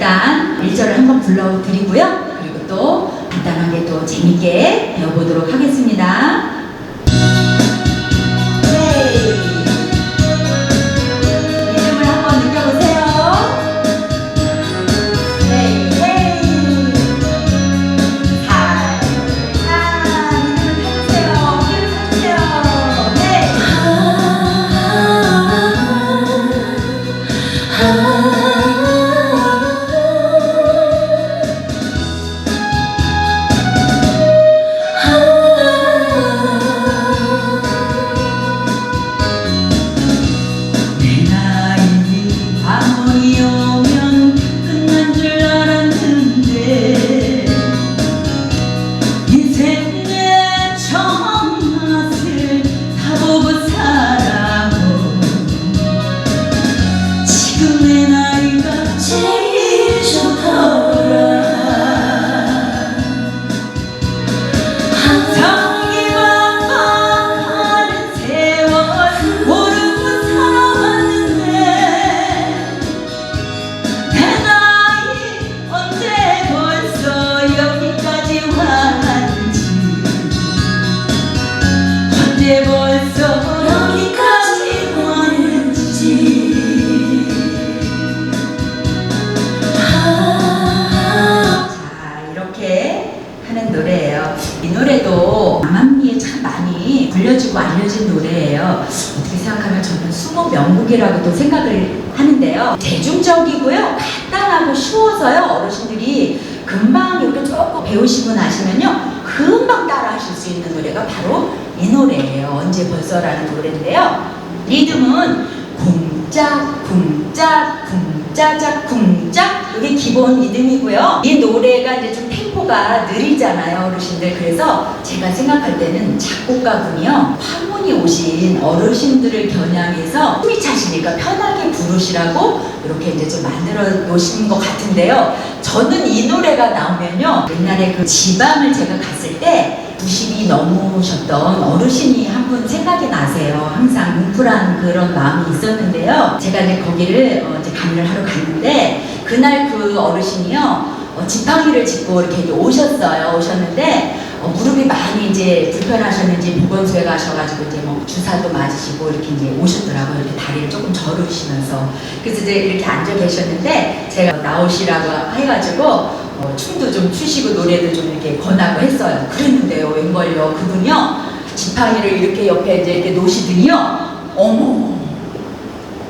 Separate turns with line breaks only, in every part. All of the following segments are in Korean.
일단 1절을 한번 불러드리고요. 그리고 또 간단하게 또 재밌게 배워보도록 하겠습니다. 명곡이라고도 생각을 하는데요. 대중적이고요. 간단하고 쉬워서요. 어르신들이 금방 이렇게 조금 배우시고 나시면요. 금방 따라 하실 수 있는 노래가 바로 이 노래예요. 언제 벌써라는 노래인데요. 리듬은 쿵짝 쿵짝 쿵 짜작 쿵짝 이게 기본 리듬이고요. 이 노래가 이제 좀 템포가 느리잖아요, 어르신들. 그래서 제가 생각할 때는 작곡가분이요. 화문이 오신 어르신들을 겨냥해서 숨이 차시니까 편하게 부르시라고 이렇게 이제 좀 만들어 놓으신 것 같은데요. 저는 이 노래가 나오면요. 옛날에 그 지방을 제가 갔을 때 90이 넘으셨던 어르신이 한 분 생각이 나세요. 항상 뭉클한 그런 마음이 있었는데요. 제가 이제 거기를 어, 이제 강의를 하러 갔는데 그날 그 어르신이요. 어, 지팡이를 짚고 이렇게 오셨어요. 오셨는데 어, 무릎이 많이 이제 불편하셨는지 보건소에 가셔가지고 이제 뭐 주사도 맞으시고 이렇게 이제 오셨더라고요. 이렇게 다리를 조금 저르시면서 그래서 이제 이렇게 앉아 계셨는데 제가 나오시라고 해가지고 어, 춤도 좀 추시고 노래도 좀 이렇게 권하고 했어요. 그랬는데요, 웬걸요. 그분요, 지팡이를 이렇게 옆에 이제 이렇게 놓으시더니요, 어머,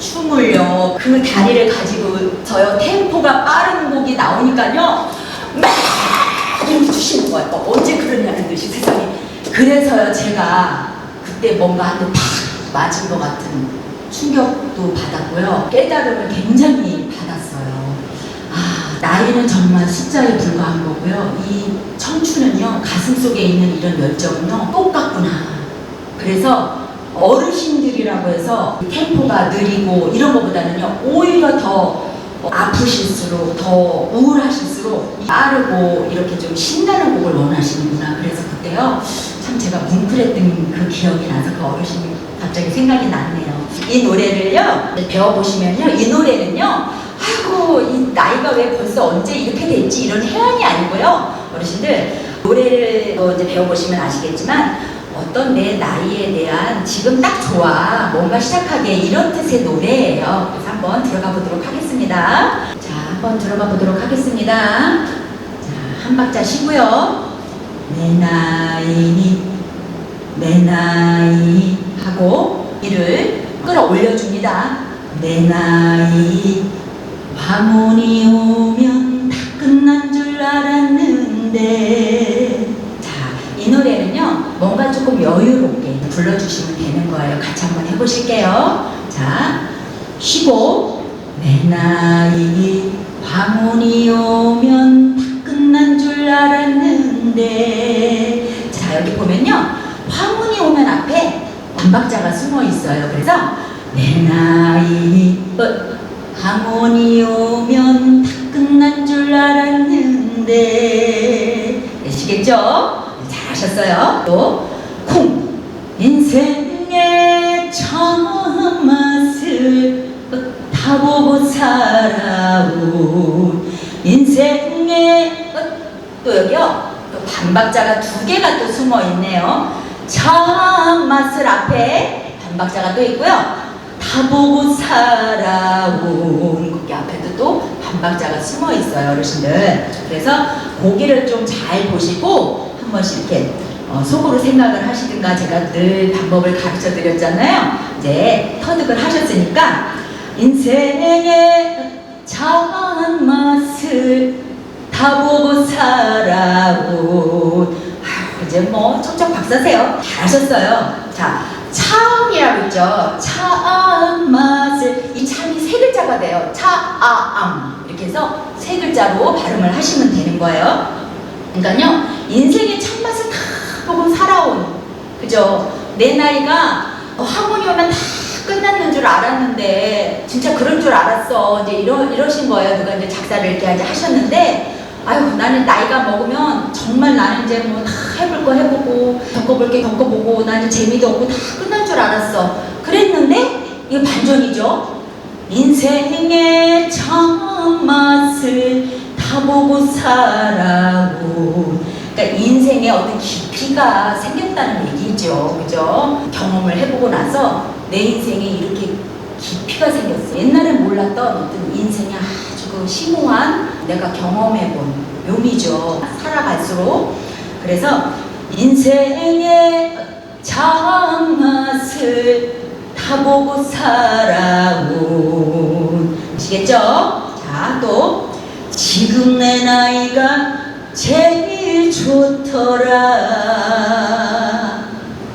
춤을요, 그 다리를 가지고 저요, 템포가 빠른 곡이 나오니까요, 막 이렇게 추시는 거예요. 어, 언제 그러냐는 듯이 세상에. 그래서요, 제가 그때 뭔가 한대팍 맞은 것 같은 충격도 받았고요. 깨달음을 굉장히 받았어요. 아, 나이는 정말 숫자에 불과한 거고요. 이 청춘은요, 가슴 속에 있는 이런 열정은요, 똑같구나. 그래서 어르신들이라고 해서 템포가 느리고 이런 것보다는요, 오히려 더 아프실수록, 더 우울하실수록 빠르고 이렇게 좀 신나는 곡을 원하시는구나. 그래서 그때요, 참 제가 뭉클했던 그 기억이 나서 그 어르신이 갑자기 생각이 났네요. 이 노래를요, 배워보시면요, 이 노래는요, 아이고 이 나이가 왜 벌써 언제 이렇게 됐지 이런 해안이 아니고요 어르신들 노래를 또 이제 배워보시면 아시겠지만 어떤 내 나이에 대한 지금 딱 좋아 뭔가 시작하게 이런 뜻의 노래예요. 그래서 한번 들어가 보도록 하겠습니다. 자 한번 들어가 보도록 하겠습니다. 자 한 박자 쉬고요. 내 나이니 내 나이 하고 이를 끌어올려 줍니다. 내 나이 화문이 오면 다 끝난 줄 알았는데. 자, 뭔가 조금 여유롭게 불러주시면 되는 거예요. 같이 한번 해보실게요. 자, 쉬고 내 나이 화문이 오면 다 끝난 줄 알았는데. 자, 여기 보면요. 화문이 오면 앞에 반박자가 숨어 있어요. 그래서 내 나이 어, 항원이 오면 다 끝난 줄 알았는데. 되시겠죠? 하셨어요. 또, 쿵. 인생의 처음 맛을 다보고 살아온 인생의 또 여기요. 또 반박자가 두 개가 또 숨어 있네요. 처음 맛을 앞에 반박자가 또 있고요. 다 보고 살아온 고기 앞에도 또 반박자가 숨어 있어요, 어르신들. 그래서 고기를 좀 잘 보시고 한 번씩 이렇게 어, 속으로 생각을 하시든가 제가 늘 방법을 가르쳐 드렸잖아요. 이제 터득을 하셨으니까 인생의 참 맛을 다 보고 아유, 이제 뭐 척척 박사세요. 잘하셨어요. 자, 참이라고 있죠. 참맛을 이 참이 세 글자가 돼요. 차아암 이렇게 해서 세 글자로 발음을 하시면 되는 거예요. 그러니까요, 인생의 참맛을 다 보고 살아온 그죠? 내 나이가 어, 학원이 오면 다 끝났는 줄 알았는데 진짜 그런 줄 알았어. 이제 이러 이러신 거예요. 누가 이제 작사를 이렇게 하셨는데. 아유 나는 나이가 먹으면 정말 나는 이제 뭐 다 해볼 거 해보고 겪어볼 게 겪어보고 나는 재미도 없고 다 끝날 줄 알았어 그랬는데 이거 반전이죠 인생의 참맛을 다 보고 그러니까 인생에 어떤 깊이가 생겼다는 얘기죠. 그죠? 경험을 해보고 나서 내 인생에 이렇게 깊이가 생겼어. 옛날엔 몰랐던 어떤 인생의 아주 그 심오한 내가 경험해본 묘미죠. 살아갈수록. 그래서 인생의 참맛을 다 보고 살아온. 아시겠죠? 자, 또 지금 내 나이가 제일 좋더라.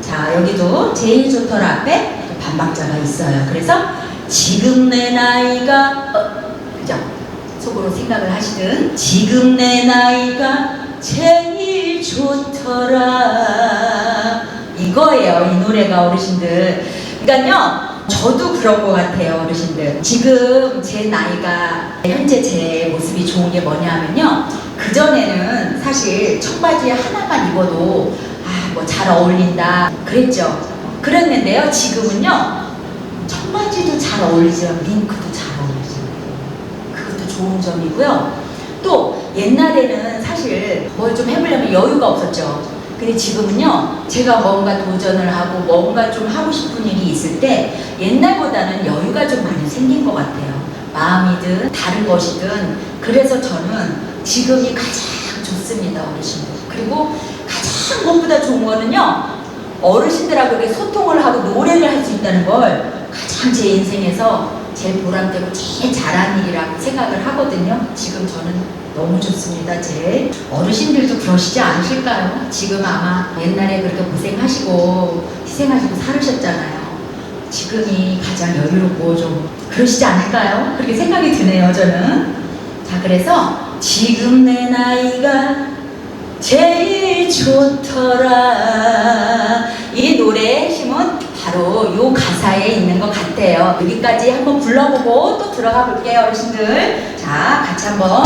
자, 여기도 제일 좋더라 앞에 또 반박자가 있어요. 그래서 지금 내 나이가 어, 그죠? 속으로 생각을 하시든 지금 내 나이가 제일 좋더라 이거예요 이 노래가 어르신들 그러니까요 저도 그런 것 같아요 어르신들 지금 제 나이가 현재 제 모습이 좋은 게 뭐냐 하면요 그전에는 사실 청바지 하나만 입어도 아 뭐 잘 어울린다 그랬죠 그랬는데요 지금은요 청바지도 잘 어울리지만 링크도 잘 어울리죠 그것도 좋은 점이고요. 또 옛날에는 사실 뭘 좀 해보려면 여유가 없었죠. 근데 지금은요, 제가 뭔가 도전을 하고 뭔가 좀 하고 싶은 일이 있을 때 옛날보다는 여유가 좀 많이 생긴 것 같아요. 마음이든 다른 것이든 그래서 저는 지금이 가장 좋습니다, 어르신들. 그리고 가장 무엇보다 좋은 거는요, 어르신들하고 소통을 하고 노래를 할 수 있다는 걸 가장 제 인생에서 제일 보람되고 제일 잘한 일이라고 생각을 하거든요. 지금 저는 너무 좋습니다. 제 어르신들도 그러시지 않으실까요? 지금 아마 옛날에 그렇게 고생하시고 희생하시고 살으셨잖아요. 지금이 가장 여유롭고 좀 그러시지 않을까요? 그렇게 생각이 드네요, 저는. 자, 그래서 지금 내 나이가 제일 좋더라. 이 노래의 힘은 바로 요 가사에 있는 것 같아요. 여기까지 한번 불러보고 또 들어가 볼게요, 어르신들. 자, 같이 한번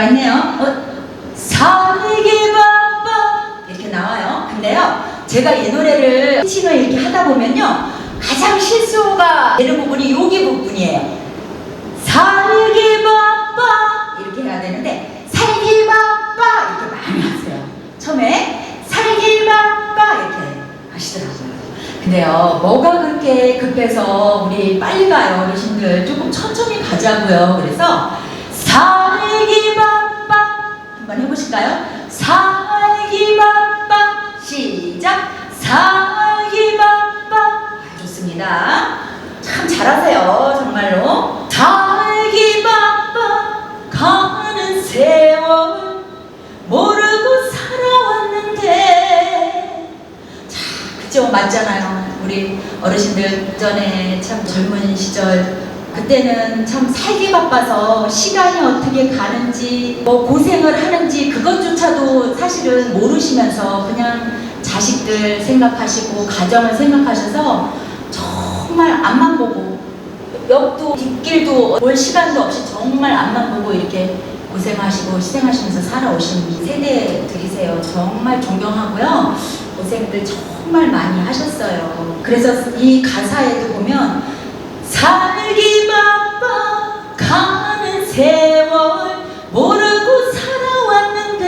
또 반박자가 있네요. 어, 살기 바빠. 이렇게 나와요. 근데요, 제가 이 노래를 피칭을 이렇게 하다 보면요. 가장 실수가 되는 부분이 여기 부분이에요. 살기 바빠. 이렇게 해야 되는데, 살기 바빠. 이렇게 많이 하세요. 처음에 살기 바빠. 이렇게 하시더라고요. 근데요, 뭐가 그렇게 급해서 우리 빨리 가요, 어르신들? 조금 천천히 가자고요. 그래서 바빠 한번 해보실까요? 살기 바빠. 시작. 살기 바빠. 좋습니다. 참 잘하세요 정말로. 살기 바빠. 가는 세월 모르고 살아왔는데. 자 그죠? 맞잖아요. 우리 어르신들 전에 참 젊은 시절 그때는 참 살기 바빠서 시간이 어떻게 가는지 뭐 고생을 하는지 그것조차도 사실은 모르시면서 그냥 자식들 생각하시고 가정을 생각하셔서 정말 앞만 보고 옆도 뒷길도 볼 시간도 없이 정말 앞만 보고 이렇게 고생하시고 희생하시면서 살아오신 세대들이세요. 정말 존경하고요. 고생들 정말 많이 하셨어요. 그래서 이 가사에도 보면 살기 바빠 가는 세월 모르고 살아왔는데.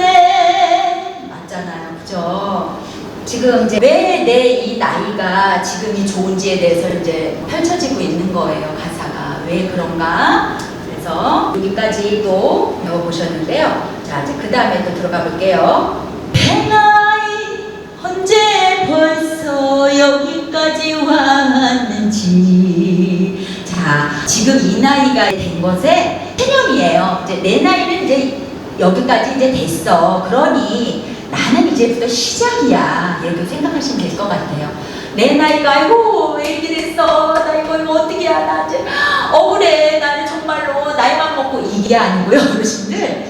맞잖아요. 그죠? 지금 이제 왜 내 이 나이가 지금이 좋은지에 대해서 이제 펼쳐지고 있는 거예요 가사가. 왜 그런가? 그래서 여기까지 또 배워보셨는데요. 자 이제 그 다음에 또 들어가 볼게요. 내 나이 언제 벌써 여기까지 왔는지 자 지금 이 나이가 된 것에 체념이에요. 이제 내 나이는 이제 여기까지 이제 됐어. 그러니 나는 이제부터 시작이야. 이렇게 생각하시면 될 것 같아요. 내 나이가 아이고 왜 이렇게 됐어? 나 이거 이거 어떻게 해야 나 이제 억울해. 나는 정말로 나이만 먹고 이게 아니고요 어르신들.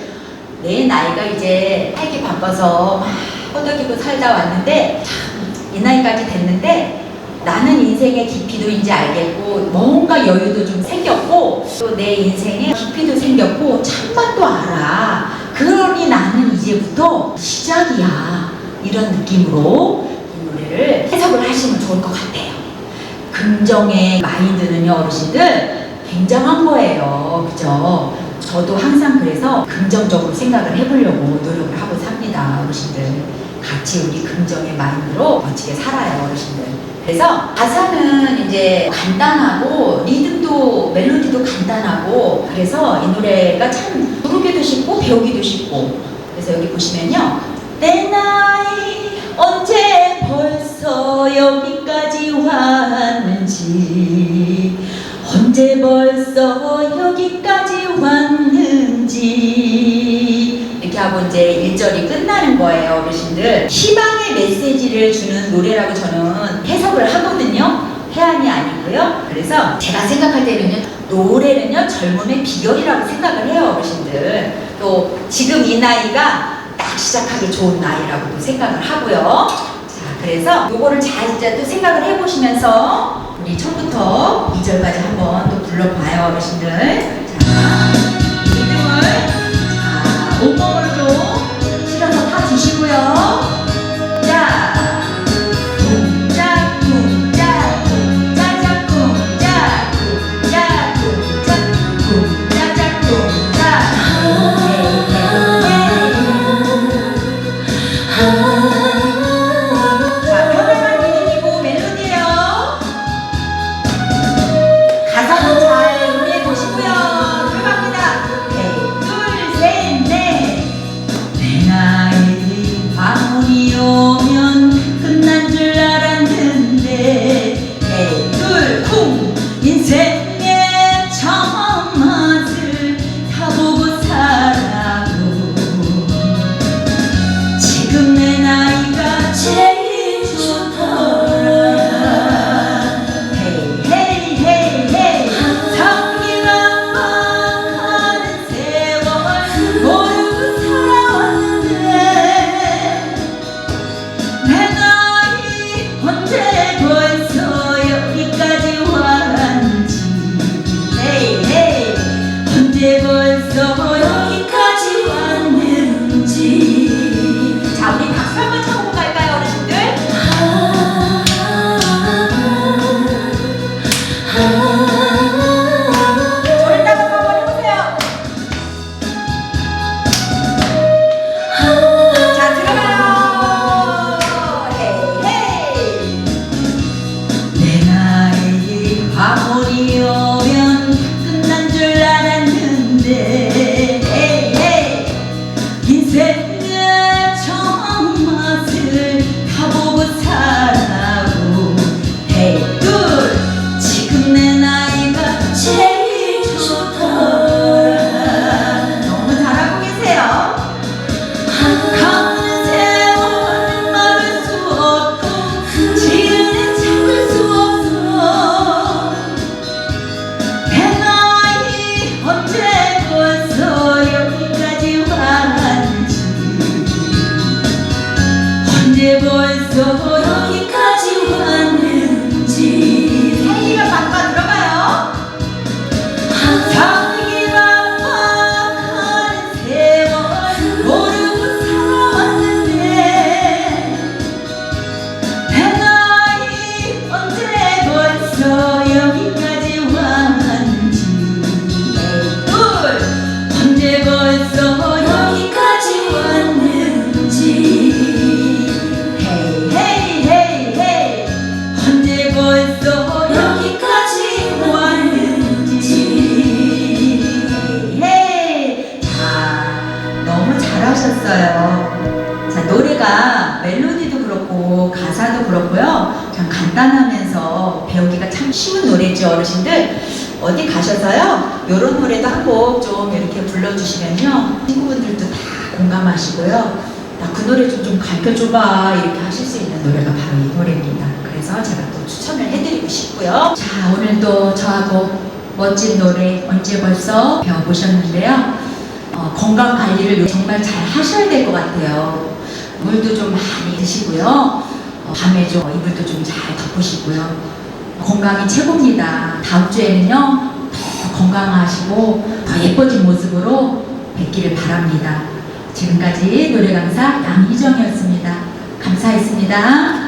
내 나이가 이제 살기 바빠서 막 허덕이고 살다 왔는데 참 이 나이까지 됐는데 나는 인생의 깊이도 이제 알겠고 뭔가 여유도 좀 생겼고 또 내 인생의 깊이도 생겼고 참맛도 알아. 그러니 나는 이제부터 시작이야. 이런 느낌으로 이 노래를 해석을 하시면 좋을 것 같아요. 긍정의 마인드는요 어르신들 굉장한 거예요. 그죠? 저도 항상 그래서 긍정적으로 생각을 해보려고 노력을 하고 삽니다 어르신들 같이 우리 긍정의 마인드로 멋지게 살아요 어르신들. 그래서 가사는 이제 간단하고 리듬도 멜로디도 간단하고 그래서 이 노래가 참 부르기도 쉽고 배우기도 쉽고. 그래서 여기 보시면요. 내 나이 언제 벌써 여기까지 왔는지. 언제 벌써 여기까지 왔는지 하고 이제 1절이 끝나는 거예요 어르신들. 희망의 메시지를 주는 노래라고 저는 해석을 하거든요. 해안이 아니고요. 그래서 제가 생각할 때는요 노래는요 젊음의 비결이라고 생각을 해요 어르신들. 또 지금 이 나이가 딱 시작하기 좋은 나이라고도 생각을 하고요. 자 그래서 요거를 잘 진짜 또 생각을 해보시면서 우리 처음부터 2절까지 한번 또 불러봐요 어르신들. 자 리듬을. 자 온몸을 타 주시고요 있어요. 자, 노래가 멜로디도 그렇고 가사도 그렇고요. 그냥 간단하면서 배우기가 참 쉬운 노래죠, 어르신들. 어디 가셔서요, 이런 노래도 한 곡 좀 이렇게 불러주시면요. 친구분들도 다 공감하시고요. 나 그 노래 좀, 좀 가르쳐 줘봐. 이렇게 하실 수 있는 노래가 바로 이 노래입니다. 그래서 제가 또 추천을 해드리고 싶고요. 자, 오늘도 저하고 멋진 노래 언제 벌써 배워보셨는데요. 어, 건강 관리를 정말 잘 하셔야 될 것 같아요. 물도 좀 많이 드시고요. 어, 밤에 좀 이불도 좀 잘 덮으시고요. 건강이 최고입니다. 다음 주에는요, 더 건강하시고 더 예뻐진 모습으로 뵙기를 바랍니다. 지금까지 노래 강사 양희정이었습니다. 감사했습니다.